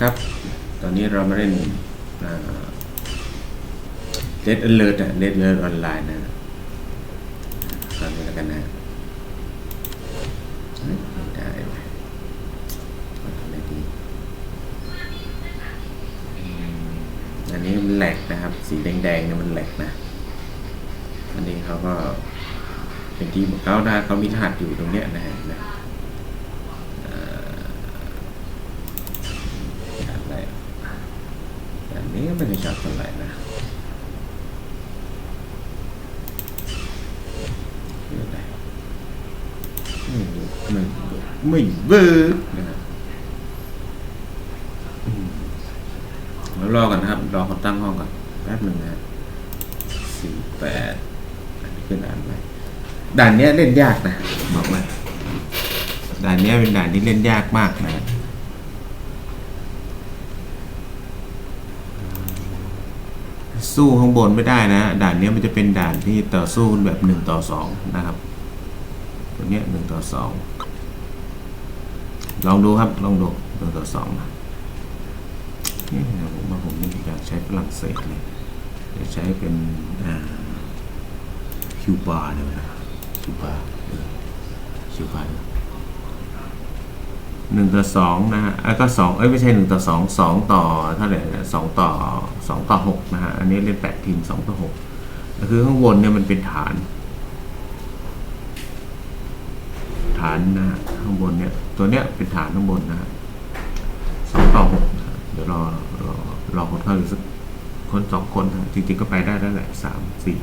ครับ ตอนนี้เรามาเล่นเลดเลิร์ดอะเลดเลิร์ดออนไลน์นะตอนนี้แล้วกันนะไม่ได้ไหมทำไงดีอันนี้มันแหลกนะครับ สีแดงๆเนี่ยมันแหลกนะ อันนี้เขาก็เป็นทีมของเขานะเขามีรหัสอยู่ตรงเนี้ยนะฮะนะเอ่ออะไรอันนี้ก็ไม่ได้ชัดเท่าไหร่นะเรื่องอะไรไม่รู้ไม่รู้ ไม่เวิร์กนะฮะอืมแล้วรอกันนะครับ รอเขาตั้งห้องก่อน แป๊บหนึ่งนะฮะสี่แปดอันนี้ขึ้นอ่านไปด่านเนี้ยเล่นยากนะบอกว่าด่านเนี้ยเป็นด่านที่เล่นยากมากนะสู้ข้างบนไม่ได้นะ ด่านนี้มันจะเป็นด่านที่ต่อสู้แบบหนึ่งต่อสองนะครับ ตัวเนี้ยหนึ่งต่อสอง ลองดูครับลองดูหนึ่งต่อสองนะนี่ผมว่าผมอยากใช้ฝรั่งเศสเลยจะใช้เป็นคิวบาร์เนี่ยนะคิวบาร์คิวบาร์หนึ่งต่อสองนะฮะแล้วก็สองเอ้ยไม่ใช่หนึ่งต่อสองสองต่อเท่าไหร่สองต่อสองต่อหกนะฮะอันนี้เล่นแปดทีมสองต่อหกก็คือข้างบนเนี่ยมันเป็นฐาน ฐานนะฮะ ข้างบนเนี่ย ตัวเนี้ยเป็นฐานข้างบนนะฮะสองต่อหกเดี๋ยวรอรอรอคนเข้าอีกสักคนสองคนนะจริงๆก็ไปได้แล้วแหละสามสี่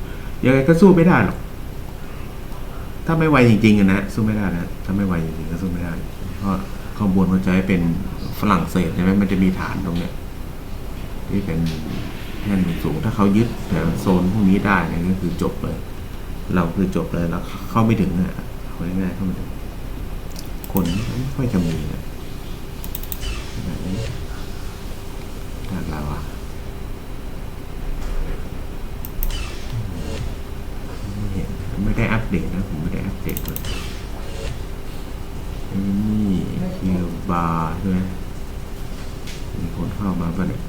ยังไงก็สู้ไม่ได้หรอกถ้าไม่ไวจริงๆอะนะสู้ไม่ได้นะถ้าไม่ไวจริงๆก็สู้ไม่ได้เพราะข้างบนมันจะให้เป็นฝรั่งเศสใช่ไหมมันจะมีฐานตรงเนี้ยที่เป็นแท่นสูงถ้าเขายึดแถวโซนพวกนี้ได้เนี่ยก็คือจบเลย เราคือจบเลยแล้วเข้าไม่ถึงอะง่ายๆเข้าไม่ถึง คนไม่ค่อยจะมีนะแบบนี้ทางเราอะไม่เห็นไม่ได้อัปเดตนะ ผมไม่ได้อัปเดตเลยนี่คิวบาร์ใช่ไหมมีคนเข้ามาป่ะเนี่ย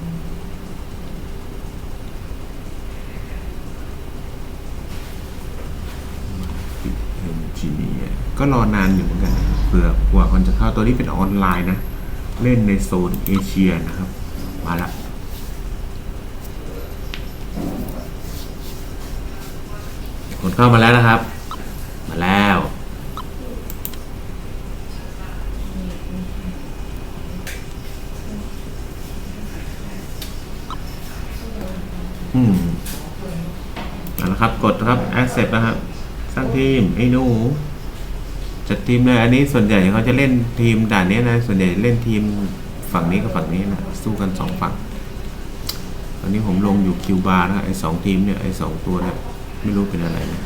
เอนจิเนียก็รอนานอยู่เหมือนกัน เผื่อกว่าคนจะเข้าตัวนี้เป็นออนไลน์นะ เล่นในโซนเอเชียนะครับ มาละคนเข้ามาแล้วนะครับ มาแล้ว อืมเอาละครับ กดนะครับ accept นะครับ สร้างทีมไอ้หนู จัดทีมเลยอันนี้ส่วนใหญ่เขาจะเล่นทีมด่านนี้นะ ส่วนใหญ่เล่นทีมฝั่งนี้กับฝั่งนี้นะสู้กันสองฝั่งตอนนี้ผมลงอยู่คิวบาร์นะไอ้สองทีมเนี่ยไอ้สองตัวเนี่ยไม่รู้เป็นอะไรนะ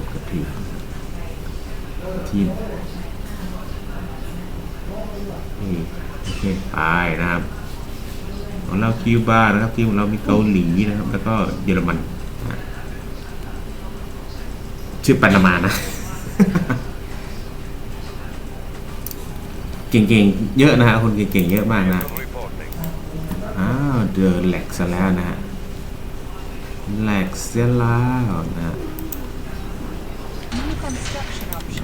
ดกระทีมทีมนี่โอเคไปนะครับของเราคิวบาร์นะครับทีมของเรามีเกาหลีนะครับ แล้วก็เยอรมันชื่อปานามานะเก่งๆ เยอะนะฮะคนเก่งๆ เยอะมากนะอ้าวเดินแหลกซะแล้วนะฮะแหลกเสียแล้วนะฮะ New construction options.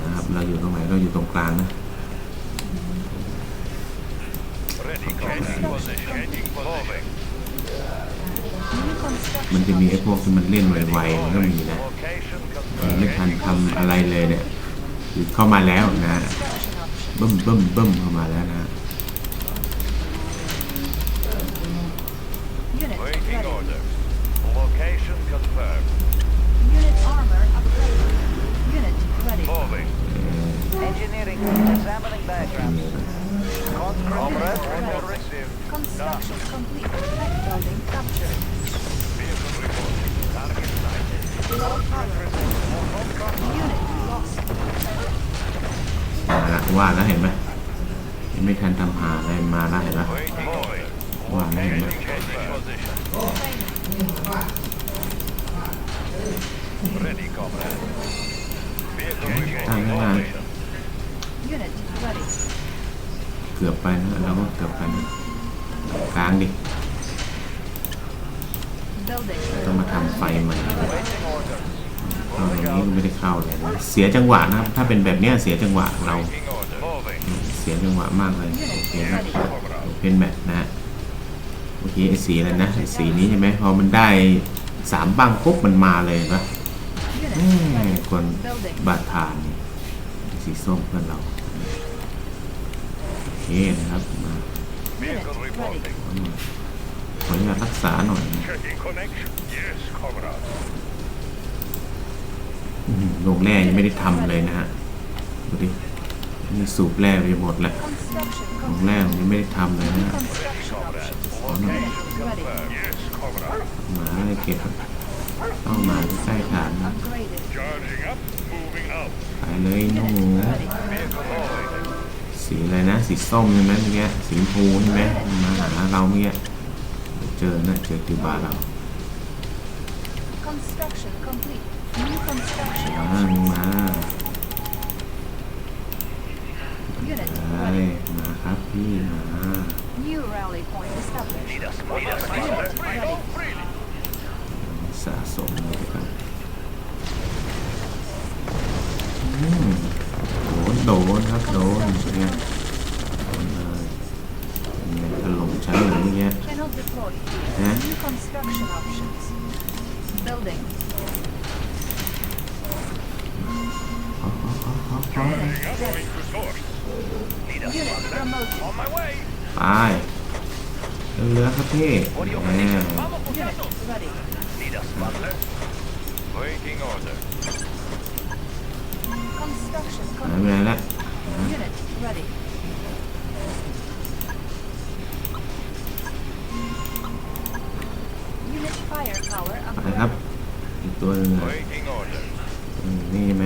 นะครับเราอยู่ตรงไหนเราอยู่ตรงกลางนะมันจะมีไอ้พวกที่มันเล่นไวๆมันก็มีนะไม่ทันทำอะไรเลยเนี่ยคือเข้ามาแล้วนะบึ้มบึ้มบึ้มเข้ามาแล้วนะ ready. Moving. Engineering, examining diagrams. Comrade, report received. Construction complete. Tech building captured. Vehicle reporting. Target sighted. Low power. Unit lost. มาละว่าแล้วเห็นไหมยังไม่ทันทำหาอะไรมาได้เห็นปะ Waiting order. Wow, man, Changing man. position. Ready, comrade. Vehicle Tăng reporting cái này. position. Unit ready. เกือบไปนะเราก็เกือบไปนะกลางดิ ต้องมาทำไฟใหม่ตรงนี้ก็ไม่ได้เข้าเลยนะเสียจังหวะนะครับ ถ้าเป็นแบบเนี้ยเสียจังหวะเรา เสียจังหวะมากเลยโอเคครับเป็นแมทนะฮะเมื่อกี้ไอ้สีอะไรนะไอ้สีนี้ใช่ไหมพอมันได้สามบังปุ๊บมันมาเลยนะ คน Building. บาดทานนี่สีส้มเพื่อนเราโอเคนะครับมา Vehicle Unit reporting. ขออนุญาตรักษาหน่อยนะ Checking connection. Yes, comrade. อื้อหือโรงแร่ยังไม่ได้ทำเลยนะฮะ ดูดิ นี่สูบแร่ไปหมดแล้ว Construction โรง complete. แร่ผมยังไม่ได้ทำเลยนะฮะ Construction options. Location Ready. confirmed. Yes, comrade. หมาเลยเก็บ ต้องมาใกล้ฐานนะ Upgraded. Charging up. Moving out. ไปเลยหนู Ready. Vehicle moving. สีอะไรนะ สีส้มใช่ไหมเมื่อกี้สีชมพูใช่ไหมมาหาเราเมื่อกี้เดี๋ยวเจอนะเจอติวบาร์เรา Construction complete. New construction มา options. มา Unit ไป ready. มาครับพี่มา สะสมเลยกันอืมโดนโดนครับโดนเนี่ยโดนเลยเนี่ยถล่มชั้นหรือเมื่อกี้ Cannot deploy. Huh? New construction options. Building. อ๋ออ๋ออ๋ออ๋อ Charging up. Going to source. Need us. Unit promoted. On my way. ไปเรือครับพี่แหม Unit ready. Need us, butler. Waiting order. Construction หายไป complete. ไหนละ Unit ready. Unit firepower ไปครับ upgraded. อีกตัวหนึงอะ Waiting order. อืมนี่ไหม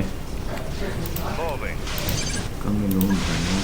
Moving. ก็ไม่รู้เหมือนกันว่า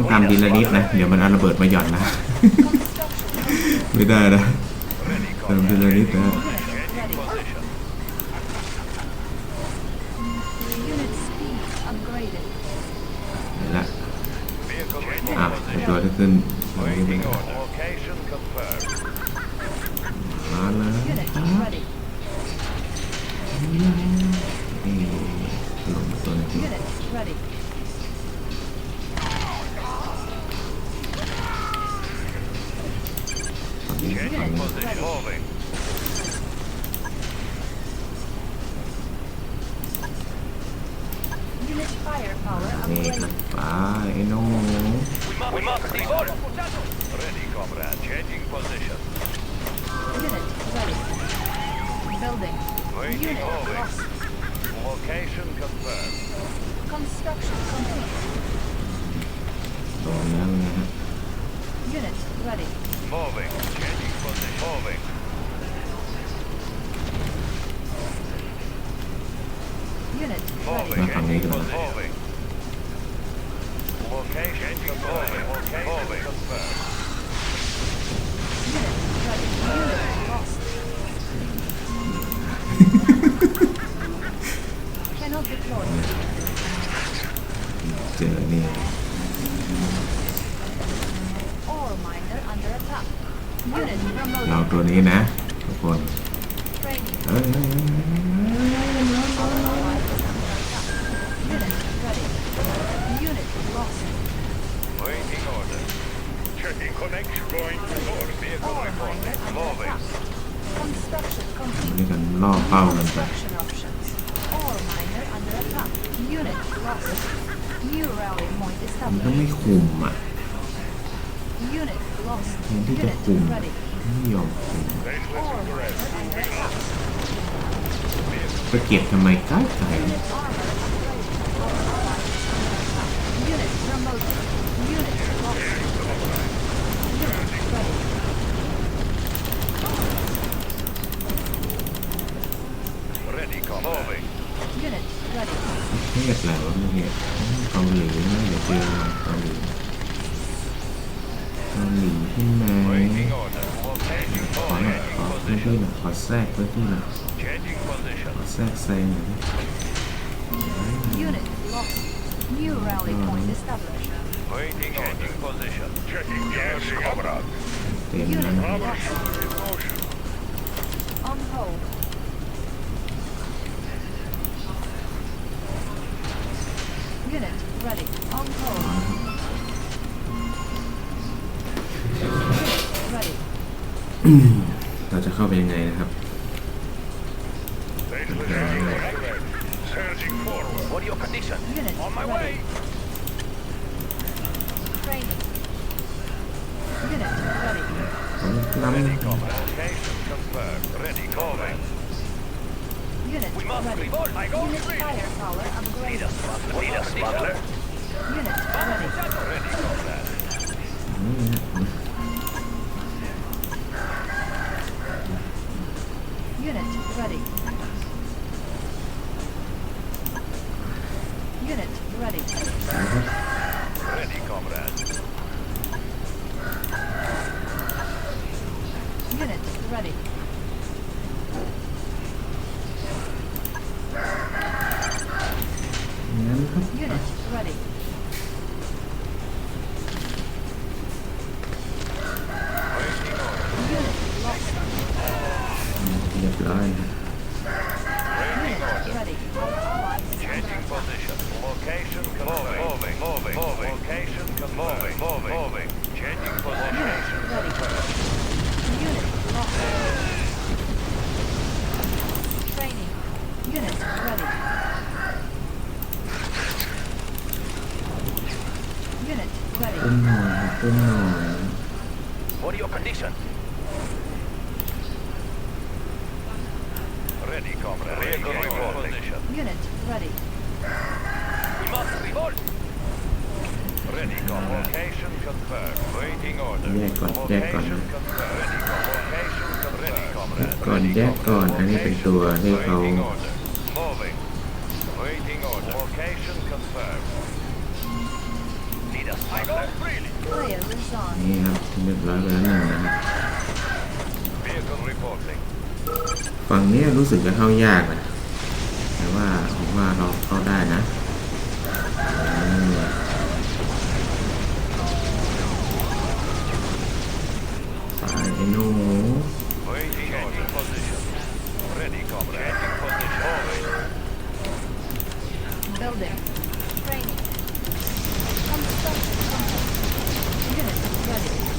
ต้องทำดีละนิดนะ เดี๋ยวมันเอาระเบิดมาหย่อนนะ ไม่ได้นะทำดีละนิดนะละอะตัวที่ขึ้มาแล้วนี่ลงตัวนึง น้องหมู We must devour. Ready, comrade. Changing position. Unit ready. Building. Waiting Unit moving. lost. Location confirmed. Construction complete. โดนแล้วนะฮะ Unit ready. Moving. Changing position. Moving. Unit Moving. ready. Nah, kami Changing ito. position. Moving. Location confirmed. Location confirmed. Unit ready. Unit lost. Cannot deploy. เจอนี่ All เรา promoted. ตัวนี้นะ ทุกคน Training. เอ้ยเอ้ยเอ้ยเอ้ย Our ally is under attack. Unit ready. Unit lost. Waiting order. Checking connection. Going to source. Vehicle All reporting. miner under Moving. attack. Construction มา complete. ด้วยกันล่อเป้ากันไป Construction options. All miner under attack. Unit lost. New rally point มันก็ established. ไม่คุมอะ เห็นที่จะกลุ่มไม่ยอมกลุ่มปเก็บทำไมใกล้ไกลเทศแล้วเนี่ยเกาหลีน่าจะเจอเกาหลี หนีขึ้นมาขอหน่อยขอเพื่อนพี่หน่อยขอแทรกเพื่อนพี่หน่อยขอแทรกแซงหน่อยเต็มแล้วนะ เราจะเข้าไปยังไงนะครับ Surging forward. What are your conditions? Unit On my ready. way. Training. Unit ready. ล้ำ Ready, comrade. Location confirmed. Ready, comrade. Unit We must ready. revolt. I go Unit free. firepower Lead upgraded. us, smuggler. Lead us, smuggler. Unit ready. Ready, comrade. Unit ready. Unit ready. Position. Location confirmed. Moving, moving, moving. Location confirmed. Moving, moving. Changing Unit position. ready. Unit lost. Training. Unit ready. Unit ready. อุ้มหน่อยครับอุ้มหน่อย What are your conditions? Ready, comrade. Vehicle reporting. Position. Unit ready. We must revolt. Ready, comrade. Location confirmed. Waiting order. แยกก่อนแยกก่อนนะ Location confirmed. Ready, comrade. Location confirmed. Ready, comrade. ก่อนแยกก่อนอันนี้เป็นตัวที่เขา Waiting order. Moving. Waiting order. Location confirmed. Lead us, I go freely. Player resigned. นี่ครับเรียบร้อยไปแล้วหนึ่งนะครับ Vehicle reporting. ฝั่งนี้รู้สึกจะเข้ายากนะแต่ว่าผมว่าเราเข้าได้นะ ไปไอ้หนู Waiting order. Position. Ready, comrade. Changing position. Moving. Building. Training. Construction complete. Unit ready.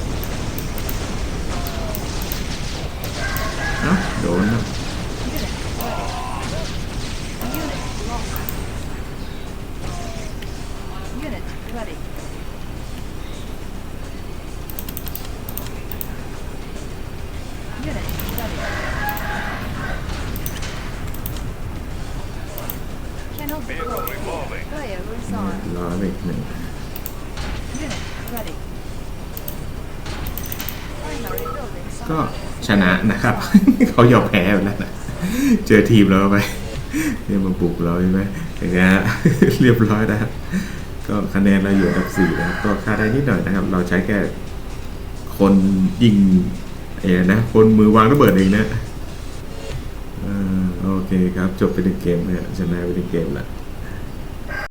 ก็ชนะนะครับ เขายอมแพ้ไปแล้วนะ เจอทีมเราไปเนี่ยมาปลุกเราใช่ไหมอย่างเงี้ยเรียบร้อยนะครับก็คะแนนเราอยู่อันดับสี่นะครับก็ค่าได้นิดหน่อยนะครับ เราใช้แค่คนยิงเอ๋นะ คนมือวางระเบิดเองนะโอเคครับ จบไปหนึ่งเกมเนี่ยชนะไปหนึ่งเกมละ